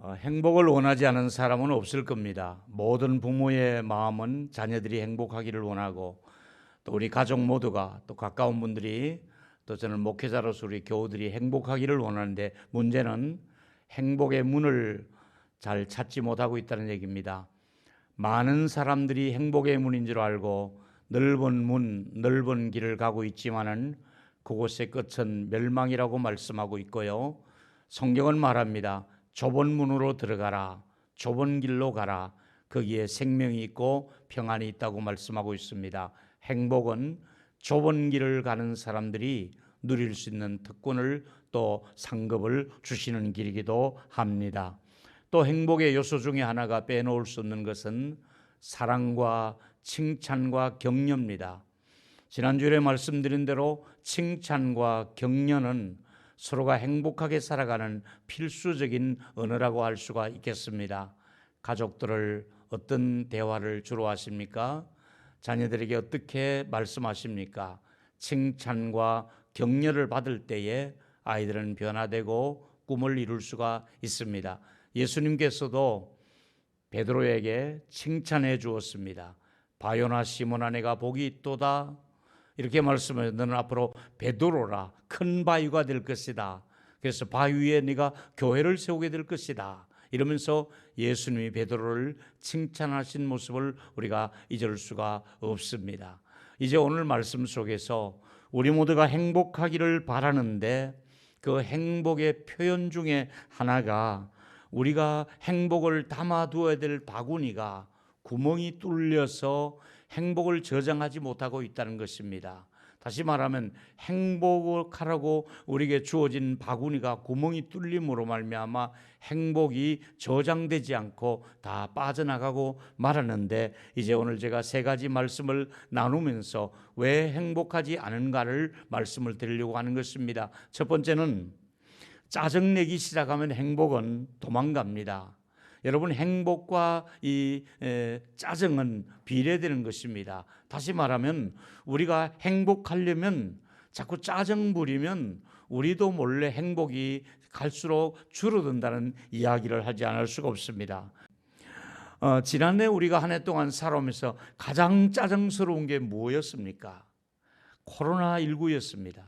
어, 행복을 원하지 않은 사람은 없을 겁니다. 모든 부모의 마음은 자녀들이 행복하기를 원하고 또 우리 가족 모두가 또 가까운 분들이 또 저는 목회자로서 우리 교우들이 행복하기를 원하는데 문제는 행복의 문을 잘 찾지 못하고 있다는 얘기입니다. 많은 사람들이 행복의 문인 줄 알고 넓은 문, 넓은 길을 가고 있지만은 그곳의 끝은 멸망이라고 말씀하고 있고요. 성경은 말합니다. 좁은 문으로 들어가라. 좁은 길로 가라. 거기에 생명이 있고 평안이 있다고 말씀하고 있습니다. 행복은 좁은 길을 가는 사람들이 누릴 수 있는 특권을 또 상급을 주시는 길이기도 합니다. 또 행복의 요소 중에 하나가 빼놓을 수 없는 것은 사랑과 칭찬과 격려입니다. 지난주에 말씀드린 대로 칭찬과 격려는 서로가 행복하게 살아가는 필수적인 언어라고 할 수가 있겠습니다. 가족들을 어떤 대화를 주로 하십니까? 자녀들에게 어떻게 말씀하십니까? 칭찬과 격려를 받을 때에 아이들은 변화되고 꿈을 이룰 수가 있습니다. 예수님께서도 베드로에게 칭찬해 주었습니다. 바요나 시몬 아 내가 복이 있도다. 이렇게 말씀해 너는 앞으로 베드로라 큰 바위가 될 것이다. 그래서 바위 위에 네가 교회를 세우게 될 것이다. 이러면서 예수님이 베드로를 칭찬하신 모습을 우리가 잊을 수가 없습니다. 이제 오늘 말씀 속에서 우리 모두가 행복하기를 바라는데 그 행복의 표현 중에 하나가 우리가 행복을 담아두어야 될 바구니가 구멍이 뚫려서 행복을 저장하지 못하고 있다는 것입니다. 다시 말하면 행복하라고 우리에게 주어진 바구니가 구멍이 뚫림으로 말미암아 행복이 저장되지 않고 다 빠져나가고 말하는데 이제 오늘 제가 세 가지 말씀을 나누면서 왜 행복하지 않은가를 말씀을 드리려고 하는 것입니다. 첫 번째는 짜증내기 시작하면 행복은 도망갑니다. 여러분 행복과 이 에, 짜증은 비례되는 것입니다. 다시 말하면 우리가 행복하려면 자꾸 짜증 부리면 우리도 몰래 행복이 갈수록 줄어든다는 이야기를 하지 않을 수가 없습니다. 어, 지난해 우리가 한 해 동안 살아오면서 가장 짜증스러운 게 뭐였습니까? 코로나 19였습니다.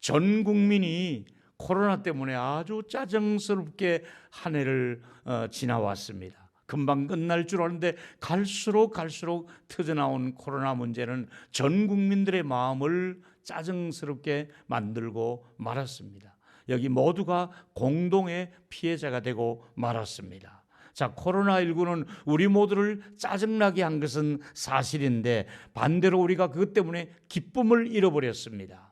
전 국민이 코로나 때문에 아주 짜증스럽게 한 해를 어, 지나왔습니다. 금방 끝날 줄 알았는데 갈수록 갈수록 터져나온 코로나 문제는 전 국민들의 마음을 짜증스럽게 만들고 말았습니다. 여기 모두가 공동의 피해자가 되고 말았습니다. 자, 코로나19는 우리 모두를 짜증나게 한 것은 사실인데 반대로 우리가 그것 때문에 기쁨을 잃어버렸습니다.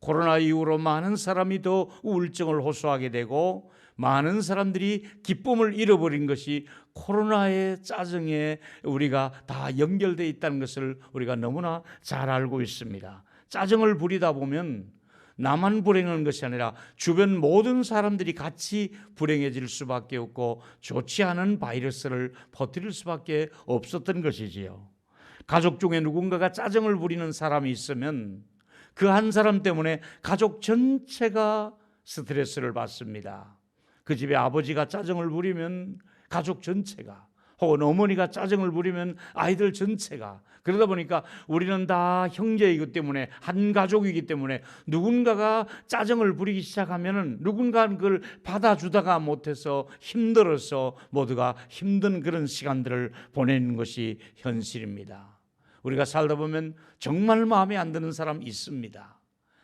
코로나 이후로 많은 사람이 더 우울증을 호소하게 되고 많은 사람들이 기쁨을 잃어버린 것이 코로나의 짜증에 우리가 다 연결되어 있다는 것을 우리가 너무나 잘 알고 있습니다. 짜증을 부리다 보면 나만 불행한 것이 아니라 주변 모든 사람들이 같이 불행해질 수밖에 없고 좋지 않은 바이러스를 퍼뜨릴 수밖에 없었던 것이지요. 가족 중에 누군가가 짜증을 부리는 사람이 있으면 그 한 사람 때문에 가족 전체가 스트레스를 받습니다. 그 집에 아버지가 짜증을 부리면 가족 전체가 혹은 어머니가 짜증을 부리면 아이들 전체가 그러다 보니까 우리는 다 형제이기 때문에 한 가족이기 때문에 누군가가 짜증을 부리기 시작하면은 누군가는 그걸 받아주다가 못해서 힘들어서 모두가 힘든 그런 시간들을 보내는 것이 현실입니다. 우리가 살다 보면 정말 마음에 안 드는 사람 있습니다.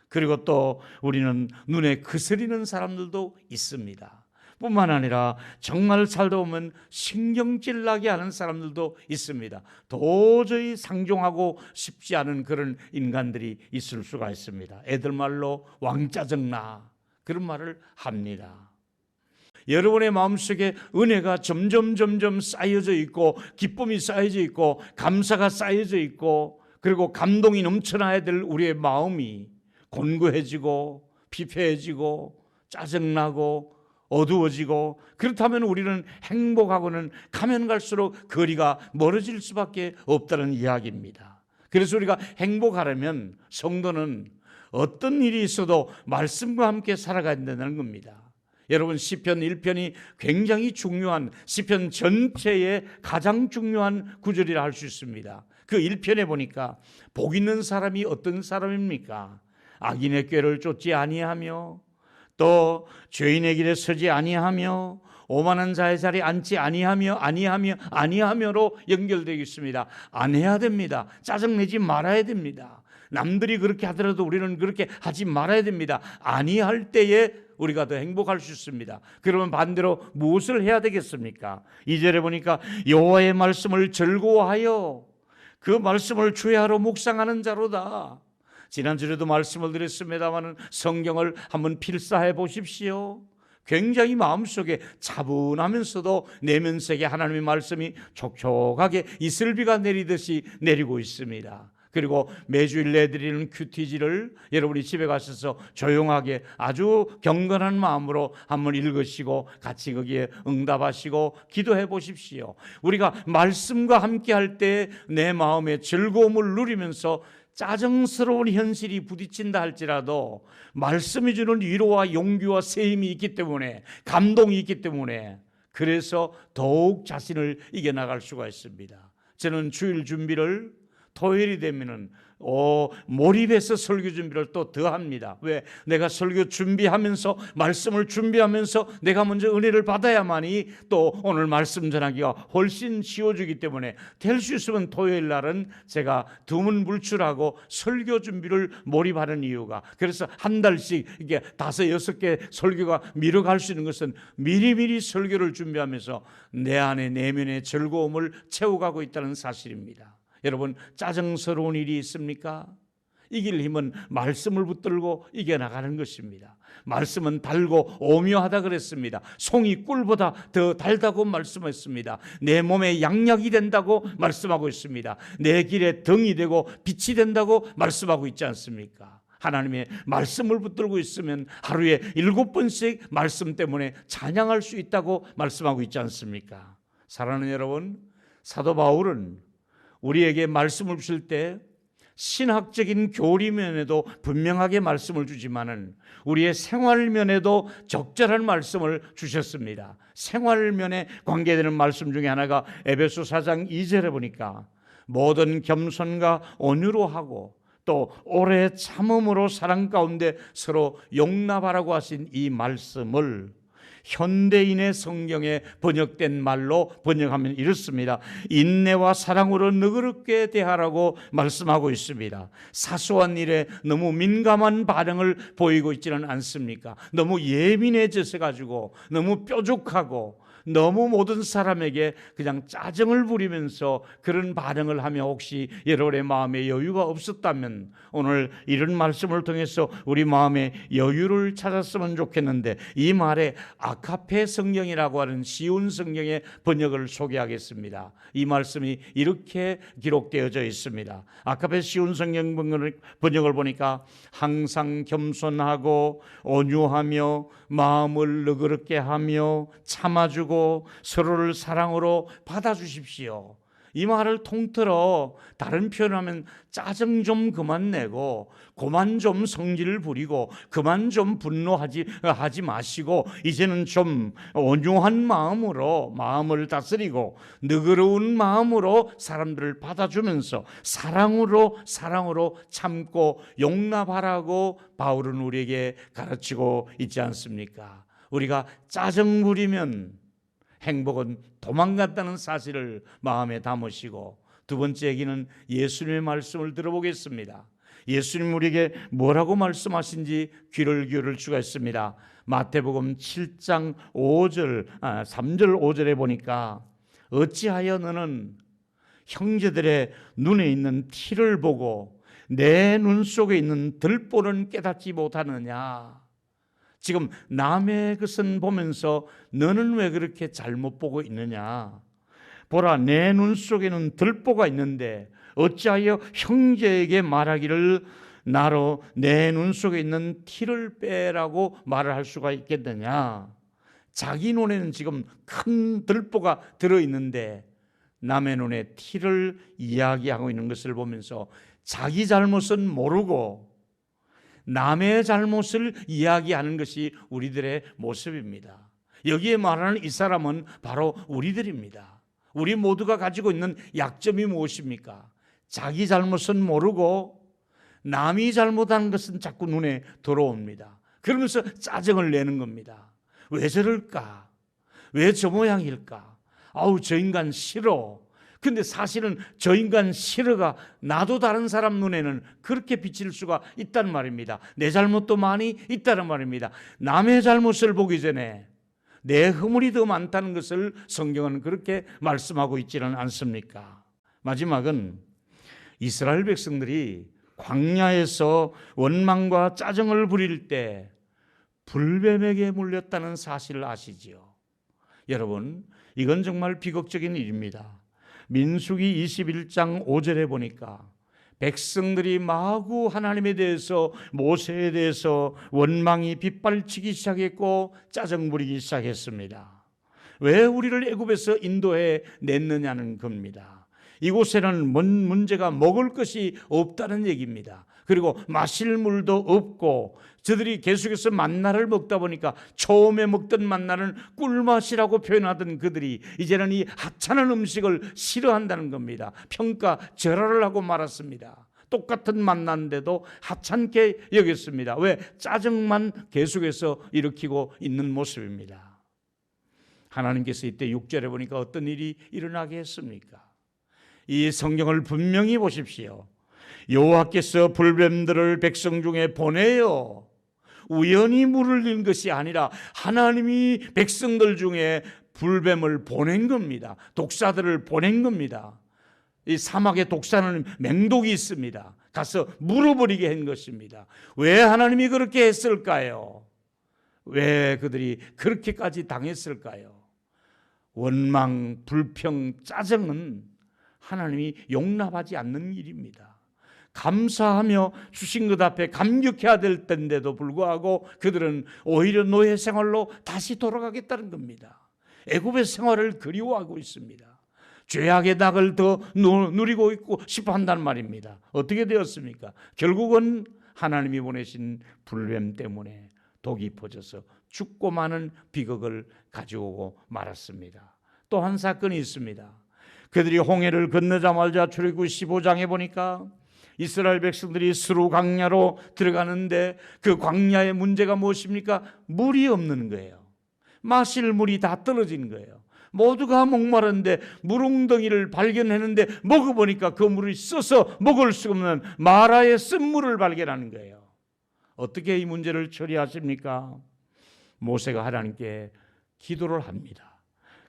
그리고 또 우리는 눈에 그스리는 사람들도 있습니다. 뿐만 아니라 정말 살다 보면 신경질 나게 하는 사람들도 있습니다. 도저히 상종하고 싶지 않은 그런 인간들이 있을 수가 있습니다. 애들 말로 왕짜증나 그런 말을 합니다. 여러분의 마음속에 은혜가 점점 점점 쌓여져 있고 기쁨이 쌓여져 있고 감사가 쌓여져 있고 그리고 감동이 넘쳐나야 될 우리의 마음이 곤고해지고 피폐해지고 짜증나고 어두워지고 그렇다면 우리는 행복하고는 가면 갈수록 거리가 멀어질 수밖에 없다는 이야기입니다. 그래서 우리가 행복하려면 성도는 어떤 일이 있어도 말씀과 함께 살아가야 된다는 겁니다. 여러분 시편 1편이 굉장히 중요한 시편 전체의 가장 중요한 구절이라 할 수 있습니다. 그 1편에 보니까 복 있는 사람이 어떤 사람입니까? 악인의 꾀를 쫓지 아니하며 또 죄인의 길에 서지 아니하며 오만한 자의 자리에 앉지 아니하며 아니하며 아니하며로 연결되어 있습니다. 안 해야 됩니다. 짜증 내지 말아야 됩니다. 남들이 그렇게 하더라도 우리는 그렇게 하지 말아야 됩니다. 아니할 때에 우리가 더 행복할 수 있습니다. 그러면 반대로 무엇을 해야 되겠습니까? 이절에 보니까 여호와의 말씀을 즐거워하여 그 말씀을 주야로 묵상하는 자로다. 지난주에도 말씀을 드렸습니다마는 성경을 한번 필사해 보십시오. 굉장히 마음속에 차분하면서도 내면색에 하나님의 말씀이 촉촉하게 이슬비가 내리듯이 내리고 있습니다. 그리고 매주일 내드리는 큐티지를 여러분이 집에 가셔서 조용하게 아주 경건한 마음으로 한번 읽으시고 같이 거기에 응답하시고 기도해 보십시오. 우리가 말씀과 함께 할 때 내 마음의 즐거움을 누리면서 짜증스러운 현실이 부딪힌다 할지라도 말씀이 주는 위로와 용기와 세임이 있기 때문에 감동이 있기 때문에 그래서 더욱 자신을 이겨나갈 수가 있습니다. 저는 주일 준비를 토요일이 되면은 어, 몰입해서 설교 준비를 또 더 합니다. 왜? 내가 설교 준비하면서 말씀을 준비하면서 내가 먼저 은혜를 받아야만이 또 오늘 말씀 전하기가 훨씬 쉬워지기 때문에 될 수 있으면 토요일 날은 제가 두문 물출하고 설교 준비를 몰입하는 이유가 그래서 한 달씩 이게 다섯 여섯 개 설교가 미뤄갈 수 있는 것은 미리미리 설교를 준비하면서 내 안에 내면의 즐거움을 채워가고 있다는 사실입니다. 여러분 짜증스러운 일이 있습니까? 이길 힘은 말씀을 붙들고 이겨나가는 것입니다. 말씀은 달고 오묘하다 그랬습니다. 송이 꿀보다 더 달다고 말씀했습니다. 내 몸에 양약이 된다고 말씀하고 있습니다. 내 길에 등이 되고 빛이 된다고 말씀하고 있지 않습니까? 하나님의 말씀을 붙들고 있으면 하루에 일곱 번씩 말씀 때문에 찬양할 수 있다고 말씀하고 있지 않습니까? 사랑하는 여러분, 사도 바울은 우리에게 말씀을 주실 때 신학적인 교리면에도 분명하게 말씀을 주지만은 우리의 생활면에도 적절한 말씀을 주셨습니다. 생활면에 관계되는 말씀 중에 하나가 에베소 4장 2절에 보니까 모든 겸손과 온유로 하고 또 오래 참음으로 사랑 가운데 서로 용납하라고 하신 이 말씀을 현대인의 성경에 번역된 말로 번역하면 이렇습니다. 인내와 사랑으로 너그럽게 대하라고 말씀하고 있습니다. 사소한 일에 너무 민감한 반응을 보이고 있지는 않습니까? 너무 예민해져서 가지고 너무 뾰족하고 너무 모든 사람에게 그냥 짜증을 부리면서 그런 반응을 하며 혹시 여러분의 마음에 여유가 없었다면 오늘 이런 말씀을 통해서 우리 마음에 여유를 찾았으면 좋겠는데 이 말에 아카페 성경이라고 하는 쉬운 성경의 번역을 소개하겠습니다. 이 말씀이 이렇게 기록되어져 있습니다. 아카페 쉬운 성경 번역을 보니까 항상 겸손하고 온유하며 마음을 너그럽게 하며 참아주고 서로를 사랑으로 받아주십시오. 이 말을 통틀어 다른 표현하면 짜증 좀 그만 내고 그만 좀 성질을 부리고 그만 좀 분노하지 하지 마시고 이제는 좀 온유한 마음으로 마음을 다스리고 너그러운 마음으로 사람들을 받아주면서 사랑으로 사랑으로 참고 용납하라고 바울은 우리에게 가르치고 있지 않습니까? 우리가 짜증 부리면 행복은 도망갔다는 사실을 마음에 담으시고 두 번째 얘기는 예수님의 말씀을 들어보겠습니다. 예수님 우리에게 뭐라고 말씀하신지 귀를 기울일 수가 있습니다. 마태복음 7장 5절, 아, 3절 5절에 보니까 어찌하여 너는 형제들의 눈에 있는 티를 보고 내 눈 속에 있는 들보는 깨닫지 못하느냐? 지금 남의 것은 보면서 너는 왜 그렇게 잘못 보고 있느냐? 보라, 내 눈 속에는 들보가 있는데 어찌하여 형제에게 말하기를 나로 내 눈 속에 있는 티를 빼라고 말을 할 수가 있겠느냐? 자기 눈에는 지금 큰 들보가 들어 있는데 남의 눈에 티를 이야기하고 있는 것을 보면서 자기 잘못은 모르고 남의 잘못을 이야기하는 것이 우리들의 모습입니다. 여기에 말하는 이 사람은 바로 우리들입니다. 우리 모두가 가지고 있는 약점이 무엇입니까? 자기 잘못은 모르고 남이 잘못한 것은 자꾸 눈에 들어옵니다. 그러면서 짜증을 내는 겁니다. 왜 저럴까? 왜 저 모양일까? 아우, 저 인간 싫어. 근데 사실은 저 인간 싫어가 나도 다른 사람 눈에는 그렇게 비칠 수가 있단 말입니다. 내 잘못도 많이 있다는 말입니다. 남의 잘못을 보기 전에 내 허물이 더 많다는 것을 성경은 그렇게 말씀하고 있지는 않습니까? 마지막은 이스라엘 백성들이 광야에서 원망과 짜증을 부릴 때 불뱀에게 물렸다는 사실을 아시지요. 여러분, 이건 정말 비극적인 일입니다. 민수기 21장 5절에 보니까 백성들이 마구 하나님에 대해서 모세에 대해서 원망이 빗발치기 시작했고 짜증 부리기 시작했습니다. 왜 우리를 애굽에서 인도해 냈느냐는 겁니다. 이곳에는 뭔 문제가 먹을 것이 없다는 얘기입니다. 그리고 마실 물도 없고 저들이 계속해서 만나를 먹다 보니까 처음에 먹던 만나는 꿀맛이라고 표현하던 그들이 이제는 이 하찮은 음식을 싫어한다는 겁니다. 평가 절하를 하고 말았습니다. 똑같은 만난데도 하찮게 여겼습니다. 왜 짜증만 계속해서 일으키고 있는 모습입니다. 하나님께서 이때 6절에 보니까 어떤 일이 일어나게 했습니까? 이 성경을 분명히 보십시오. 여호와께서 불뱀들을 백성 중에 보내요. 우연히 물을 린 것이 아니라 하나님이 백성들 중에 불뱀을 보낸 겁니다. 독사들을 보낸 겁니다. 이 사막에 독사는 맹독이 있습니다. 가서 물어버리게 한 것입니다. 왜 하나님이 그렇게 했을까요? 왜 그들이 그렇게까지 당했을까요? 원망, 불평, 짜증은 하나님이 용납하지 않는 일입니다. 감사하며 주신 것 앞에 감격해야 될 때인데도 불구하고 그들은 오히려 노예 생활로 다시 돌아가겠다는 겁니다. 애굽의 생활을 그리워하고 있습니다. 죄악의 낙을 더 누리고 있고 싶어 한단 말입니다. 어떻게 되었습니까? 결국은 하나님이 보내신 불뱀 때문에 독이 퍼져서 죽고 많은 비극을 가져오고 말았습니다. 또 한 사건이 있습니다. 그들이 홍해를 건너자마자 출애굽 15장에 보니까 이스라엘 백성들이 스루 광야로 들어가는데 그 광야의 문제가 무엇입니까? 물이 없는 거예요. 마실 물이 다 떨어진 거예요. 모두가 목마른데 물웅덩이를 발견했는데 먹어보니까 그 물이 써서 먹을 수 없는 마라의 쓴물을 발견하는 거예요. 어떻게 이 문제를 처리하십니까? 모세가 하나님께 기도를 합니다.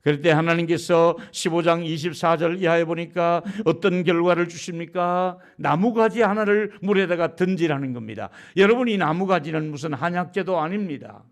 그럴 때 하나님께서 15장 24절 이하에 보니까 어떤 결과를 주십니까? 나무가지 하나를 물에다가 던지라는 겁니다. 여러분 이 나무가지는 무슨 한약재도 아닙니다.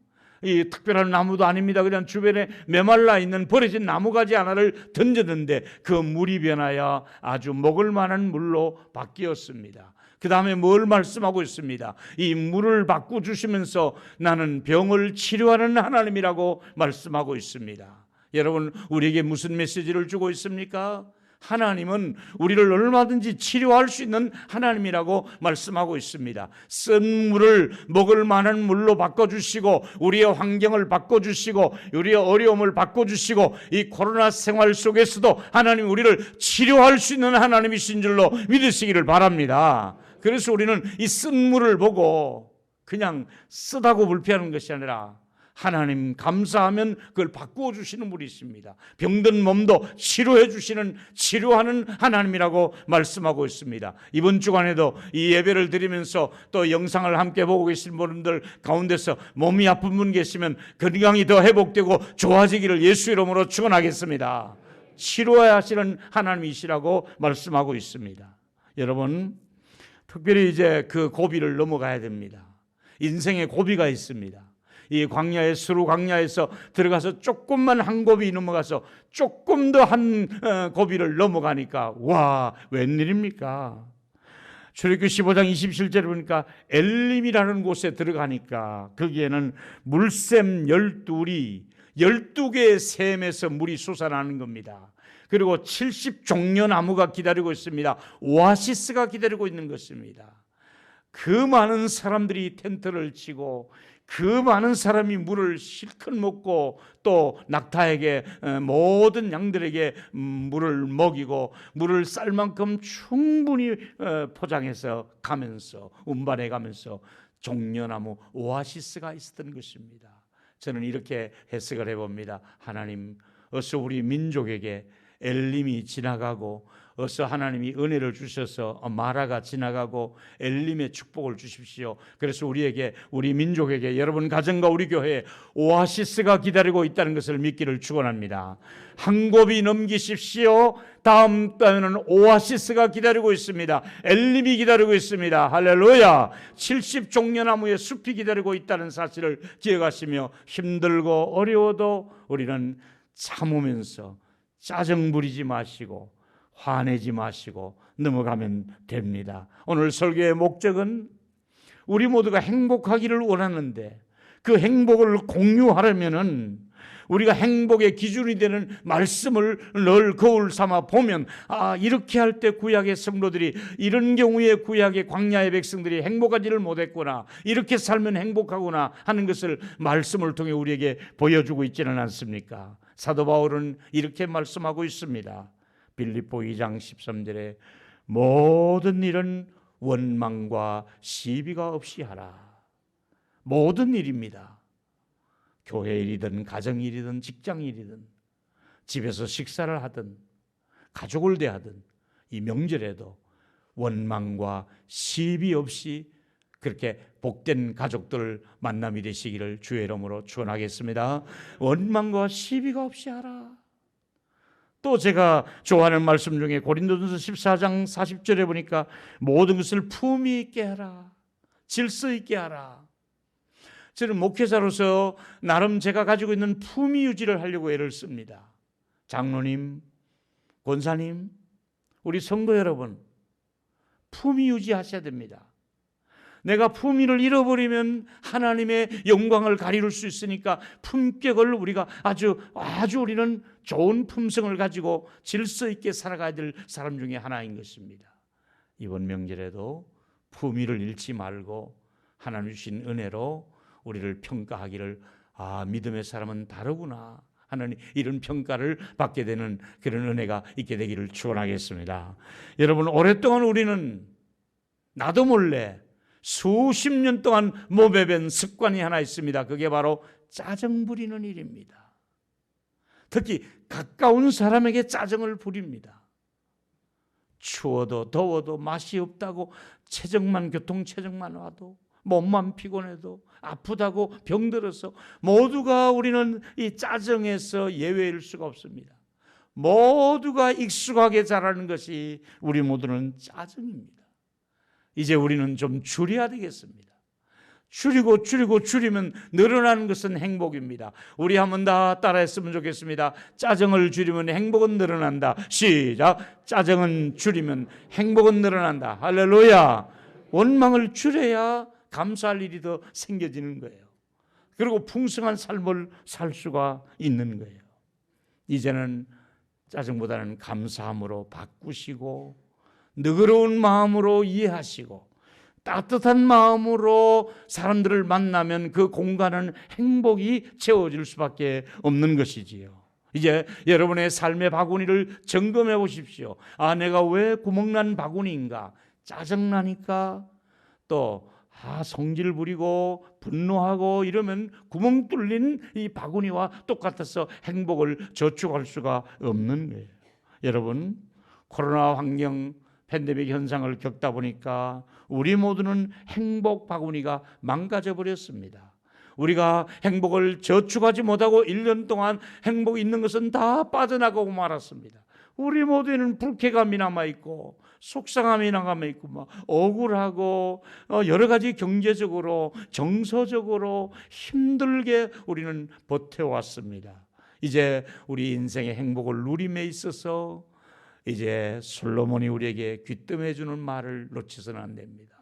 이 특별한 나무도 아닙니다. 그냥 주변에 메말라 있는 버려진 나무가지 하나를 던졌는데 그 물이 변하여 아주 먹을 만한 물로 바뀌었습니다. 그 다음에 뭘 말씀하고 있습니다. 이 물을 바꿔 주시면서 나는 병을 치료하는 하나님이라고 말씀하고 있습니다. 여러분, 우리에게 무슨 메시지를 주고 있습니까? 하나님은 우리를 얼마든지 치료할 수 있는 하나님이라고 말씀하고 있습니다. 쓴 물을 먹을 만한 물로 바꿔주시고, 우리의 환경을 바꿔주시고, 우리의 어려움을 바꿔주시고, 이 코로나 생활 속에서도 하나님 우리를 치료할 수 있는 하나님이신 줄로 믿으시기를 바랍니다. 그래서 우리는 이 쓴 물을 보고 그냥 쓰다고 불피하는 것이 아니라 하나님 감사하면 그걸 바꾸어 주시는 분이 있습니다. 병든 몸도 치료해 주시는 치료하는 하나님이라고 말씀하고 있습니다. 이번 주간에도 이 예배를 드리면서 또 영상을 함께 보고 계신 분들 가운데서 몸이 아픈 분 계시면 건강이 더 회복되고 좋아지기를 예수 이름으로 축원하겠습니다. 치료하시는 하나님이시라고 말씀하고 있습니다. 여러분 특별히 이제 그 고비를 넘어가야 됩니다. 인생의 고비가 있습니다. 이 광야의 수루 광야에서 들어가서 조금만 한 고비 넘어가서 조금 더한 어, 고비를 넘어가니까 와 웬일입니까? 출애굽 15장 27절에 보니까 엘림이라는 곳에 들어가니까 거기에는 물샘 열둘이 12개의 샘에서 물이 솟아나는 겁니다. 그리고 70 종려 나무가 기다리고 있습니다. 오아시스가 기다리고 있는 것입니다. 그 많은 사람들이 텐트를 치고 그 많은 사람이 물을 실컷 먹고 또 낙타에게 어, 모든 양들에게 음, 물을 먹이고 물을 쌀 만큼 충분히 어, 포장해서 가면서 운반해 가면서 종려나무 오아시스가 있었던 것입니다. 저는 이렇게 해석을 해봅니다. 하나님 어서 우리 민족에게 엘림이 지나가고 어서 하나님이 은혜를 주셔서 마라가 지나가고 엘림의 축복을 주십시오. 그래서 우리에게 우리 민족에게 여러분 가정과 우리 교회에 오아시스가 기다리고 있다는 것을 믿기를 축원합니다. 한 곱이 넘기십시오. 다음 달에는 오아시스가 기다리고 있습니다. 엘림이 기다리고 있습니다. 할렐루야. 70 종려나무의 숲이 기다리고 있다는 사실을 기억하시며 힘들고 어려워도 우리는 참으면서 짜증 부리지 마시고 화내지 마시고 넘어가면 됩니다. 오늘 설교의 목적은 우리 모두가 행복하기를 원하는데 그 행복을 공유하려면은 우리가 행복의 기준이 되는 말씀을 늘 거울 삼아 보면 아 이렇게 할 때 구약의 성도들이 이런 경우에 구약의 광야의 백성들이 행복하지를 못했구나 이렇게 살면 행복하구나 하는 것을 말씀을 통해 우리에게 보여주고 있지는 않습니까? 사도 바울은 이렇게 말씀하고 있습니다. 빌립보 2장 13절에 모든 일은 원망과 시비가 없이 하라. 모든 일입니다. 교회 일이든 가정 일이든 직장 일이든 집에서 식사를 하든 가족을 대하든 이 명절에도 원망과 시비 없이 그렇게 복된 가족들 만남이 되시기를 주의 이름으로 축원하겠습니다. 원망과 시비가 없이 하라. 또 제가 좋아하는 말씀 중에 고린도전서 14장 40절에 보니까 모든 것을 품위 있게 하라. 질서 있게 하라. 저는 목회자로서 나름 제가 가지고 있는 품위 유지를 하려고 애를 씁니다. 장로님, 권사님, 우리 성도 여러분, 품위 유지하셔야 됩니다. 내가 품위를 잃어버리면 하나님의 영광을 가리울 수 있으니까 품격을 우리가 아주 아주 우리는 좋은 품성을 가지고 질서 있게 살아가야 될 사람 중에 하나인 것입니다. 이번 명절에도 품위를 잃지 말고 하나님 주신 은혜로 우리를 평가하기를 아 믿음의 사람은 다르구나 하는 이런 평가를 받게 되는 그런 은혜가 있게 되기를 축원하겠습니다. 여러분 오랫동안 우리는 나도 몰래 수십 년 동안 몸에 밴 습관이 하나 있습니다. 그게 바로 짜증 부리는 일입니다. 특히 가까운 사람에게 짜증을 부립니다. 추워도 더워도 맛이 없다고 체정만 교통 체정만 와도 몸만 피곤해도 아프다고 병들어서 모두가 우리는 이 짜증에서 예외일 수가 없습니다. 모두가 익숙하게 자라는 것이 우리 모두는 짜증입니다. 이제 우리는 좀 줄여야 되겠습니다. 줄이고 줄이고 줄이면 늘어나는 것은 행복입니다. 우리 한번 다 따라했으면 좋겠습니다. 짜증을 줄이면 행복은 늘어난다. 시작. 짜증은 줄이면 행복은 늘어난다. 할렐루야. 원망을 줄여야 감사할 일이 더 생겨지는 거예요. 그리고 풍성한 삶을 살 수가 있는 거예요. 이제는 짜증보다는 감사함으로 바꾸시고 너그러운 마음으로 이해하시고 따뜻한 마음으로 사람들을 만나면 그 공간은 행복이 채워질 수밖에 없는 것이지요. 이제 여러분의 삶의 바구니를 점검해 보십시오. 아, 내가 왜 구멍난 바구니인가? 짜증나니까 또 아, 성질 부리고 분노하고 이러면 구멍 뚫린 이 바구니와 똑같아서 행복을 저축할 수가 없는 거예요. 여러분, 코로나 환경 팬데믹 현상을 겪다 보니까 우리 모두는 행복 바구니가 망가져 버렸습니다. 우리가 행복을 저축하지 못하고 1년 동안 행복이 있는 것은 다 빠져나가고 말았습니다. 우리 모두에는 불쾌감이 남아 있고 속상함이 남아 있고 막 억울하고 어, 여러 가지 경제적으로 정서적으로 힘들게 우리는 버텨왔습니다. 이제 우리 인생의 행복을 누림에 있어서 이제 솔로몬이 우리에게 귀뜸해 주는 말을 놓치서는 안 됩니다.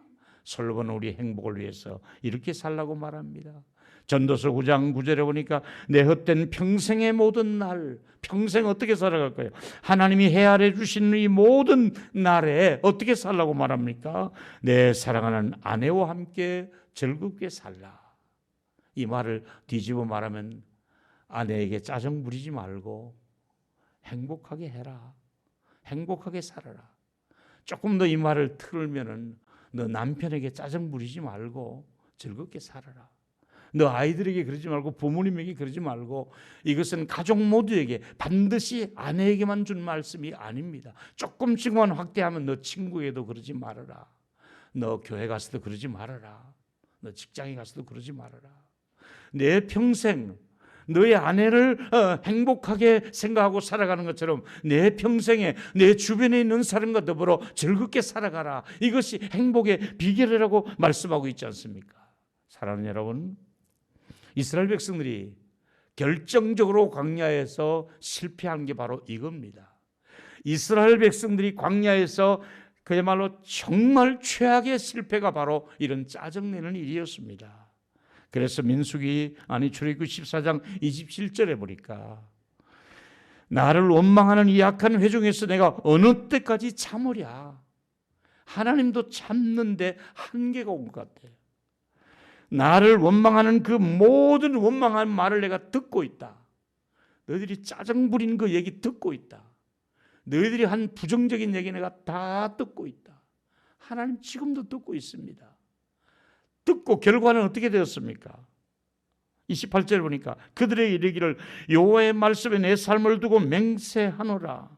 솔로몬은 우리 행복을 위해서 이렇게 살라고 말합니다. 전도서 9장 9절에 보니까 내 헛된 평생의 모든 날 평생 어떻게 살아갈 거예요? 하나님이 헤아려 주신 이 모든 날에 어떻게 살라고 말합니까? 내 사랑하는 아내와 함께 즐겁게 살라. 이 말을 뒤집어 말하면 아내에게 짜증 부리지 말고 행복하게 해라. 행복하게 살아라. 조금 더 이 말을 틀면은 너 남편에게 짜증 부리지 말고 즐겁게 살아라. 너 아이들에게 그러지 말고 부모님에게 그러지 말고 이것은 가족 모두에게 반드시 아내에게만 준 말씀이 아닙니다. 조금씩만 확대하면 너 친구에도 그러지 말아라. 너 교회 가서도 그러지 말아라. 너 직장에 가서도 그러지 말아라. 내 평생 너의 아내를 어, 행복하게 생각하고 살아가는 것처럼 내 평생에 내 주변에 있는 사람과 더불어 즐겁게 살아가라. 이것이 행복의 비결이라고 말씀하고 있지 않습니까? 사랑하는 여러분, 이스라엘 백성들이 결정적으로 광야에서 실패한 게 바로 이겁니다. 이스라엘 백성들이 광야에서 그야말로 정말 최악의 실패가 바로 이런 짜증내는 일이었습니다. 그래서 민수기 아니 출애굽 14장 27절에 보니까 나를 원망하는 이 악한 회중에서 내가 어느 때까지 참으랴. 하나님도 참는데 한계가 온 것 같아요. 나를 원망하는 그 모든 원망한 말을 내가 듣고 있다. 너희들이 짜증 부린 그 얘기 듣고 있다. 너희들이 한 부정적인 얘기 내가 다 듣고 있다. 하나님 지금도 듣고 있습니다. 듣고 결과는 어떻게 되었습니까? 28절 보니까 그들의 이르기를 여호와의 말씀에 내 삶을 두고 맹세하노라.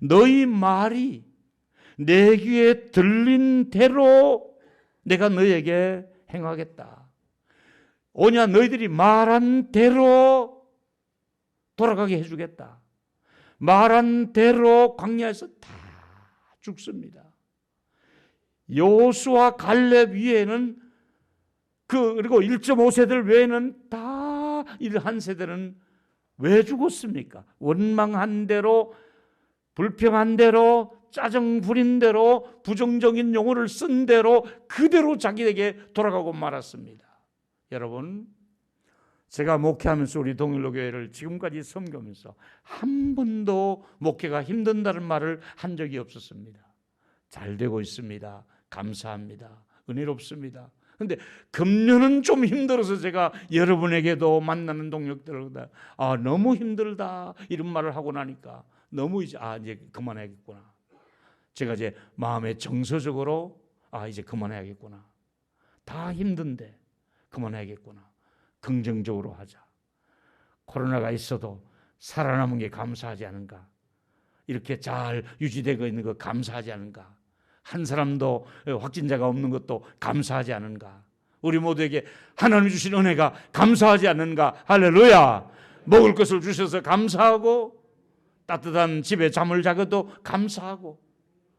너희 말이 내 귀에 들린 대로 내가 너에게 행하겠다. 오냐 너희들이 말한 대로 돌아가게 해주겠다. 말한 대로 광야에서 다 죽습니다. 여호수아 갈렙 위에는 그 그리고 1.5세들 외에는 다한 세대는 왜 죽었습니까? 원망한 대로 불평한 대로 짜증 부린 대로 부정적인 용어를 쓴 대로 그대로 자기에게 돌아가고 말았습니다. 여러분 제가 목회하면서 우리 동일로 교회를 지금까지 섬기면서 한 번도 목회가 힘든다는 말을 한 적이 없었습니다. 잘 되고 있습니다. 감사합니다. 은혜롭습니다. 근데 금년은 좀 힘들어서 제가 여러분에게도 만나는 동력들을 아 너무 힘들다 이런 말을 하고 나니까 너무 이제 아 이제 그만해야겠구나. 제가 이제 마음에 정서적으로 아 이제 그만해야겠구나. 다 힘든데 그만해야겠구나. 긍정적으로 하자. 코로나가 있어도 살아남은 게 감사하지 않은가. 이렇게 잘 유지되고 있는 거 감사하지 않은가. 한 사람도 확진자가 없는 것도 감사하지 않은가? 우리 모두에게 하나님 주신 은혜가 감사하지 않는가? 할렐루야! 먹을 것을 주셔서 감사하고 따뜻한 집에 잠을 자고도 감사하고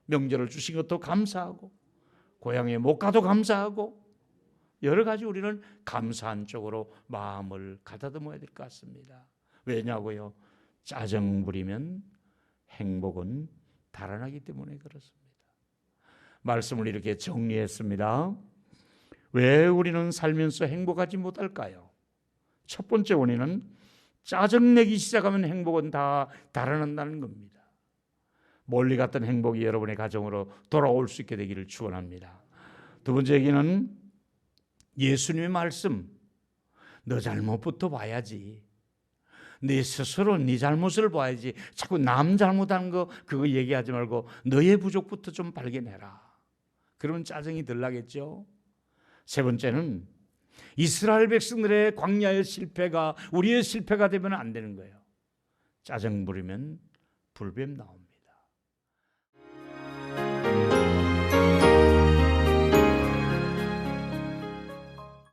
명절을 주신 것도 감사하고 고향에 못 가도 감사하고 여러 가지 우리는 감사한 쪽으로 마음을 가다듬어야 될 것 같습니다. 왜냐고요? 짜증 부리면 행복은 달아나기 때문에 그렇습니다. 말씀을 이렇게 정리했습니다. 왜 우리는 살면서 행복하지 못할까요? 첫 번째 원인은 짜증내기 시작하면 행복은 다 달아난다는 겁니다. 멀리 갔던 행복이 여러분의 가정으로 돌아올 수 있게 되기를 축원합니다. 두 번째 얘기는 예수님의 말씀. 너 잘못부터 봐야지. 네 스스로 네 잘못을 봐야지. 자꾸 남 잘못한 거 그거 얘기하지 말고 너의 부족부터 좀 발견해라. 그러면 짜증이 덜 나겠죠. 세 번째는 이스라엘 백성들의 광야의 실패가 우리의 실패가 되면 안 되는 거예요. 짜증 부리면 불뱀 나옵니다.